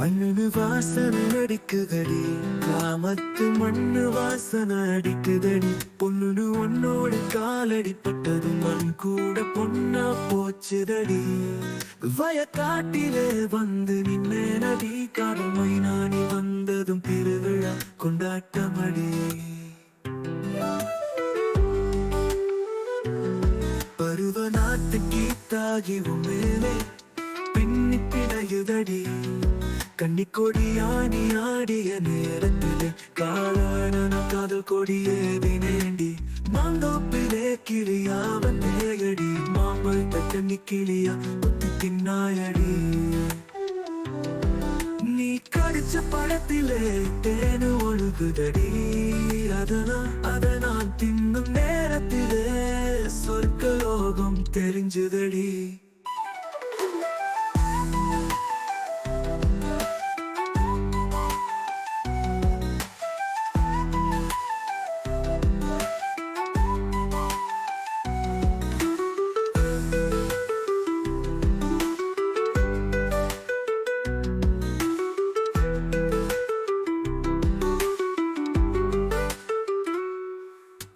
மண்ணு வாசனை அடிக்குதடி கிராமத்து மண்ணு வாசனை அடிக்குதடி. பொண்ணு உன்னோட காலடிப்பட்டது மண் கூட பொண்ணா போச்சுதடி. வயக்காட்டிலே வந்து நின்னே நடி கடமை நானி வந்ததும் திருவிழா கொண்டாட்டமடி. பருவ நாட்டு கீத்தாகி உண்மையிலே பின்னி பிணையுதடி. கன்னிக்கொடி ஆணி ஆடிய நேரத்திலே காலான காதல் கொடியேதி நேண்டி மாந்தோப்பிலே கிளியாவன் நேயடி மாம்பழத்த கன்னி கிளியா புத்தி தின்னாயடி. நீ கடிச்ச பழத்திலே தேனு ஒழுகுதடி அதனா அத நான்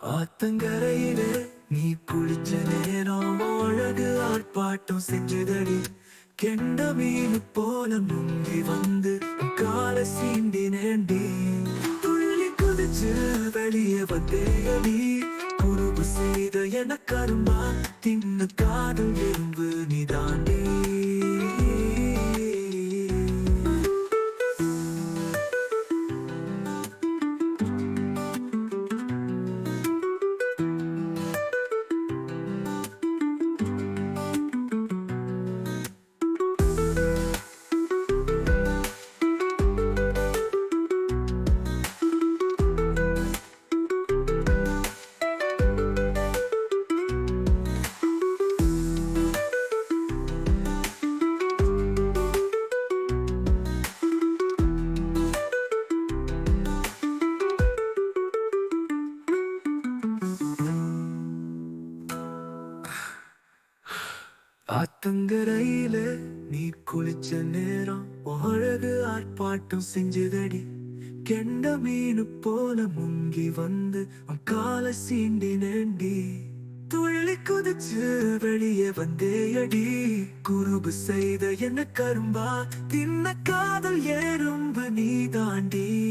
ஆத்தங்கரையில நீ குளிச்ச நேரம் அழகு ஆட்பாட்டம் செஞ்சதடி. கெண்ட மீன் போல முங்கி வந்து கால சீண்டி நேண்டி துள்ளி குதிச்சு வெளியே வந்தேயடி குறும்பு செய்த என கரும்பா தின்னு காதல் எறும்பு நீதாண்டி ஆத்தங்கரையில நீ குளிச்ச நேரம் அழகு ஆர்ப்பாட்டம் செஞ்சதடி. கெண்ட மீனு போல முங்கி வந்து கால சீண்டி நேண்டி துள்ளி குதிச்சு வெளியே வந்தேயடி. குறுபு செய்த என்ன கரும்பா? தின்ன காதல் எறும்பு நீ தாண்டி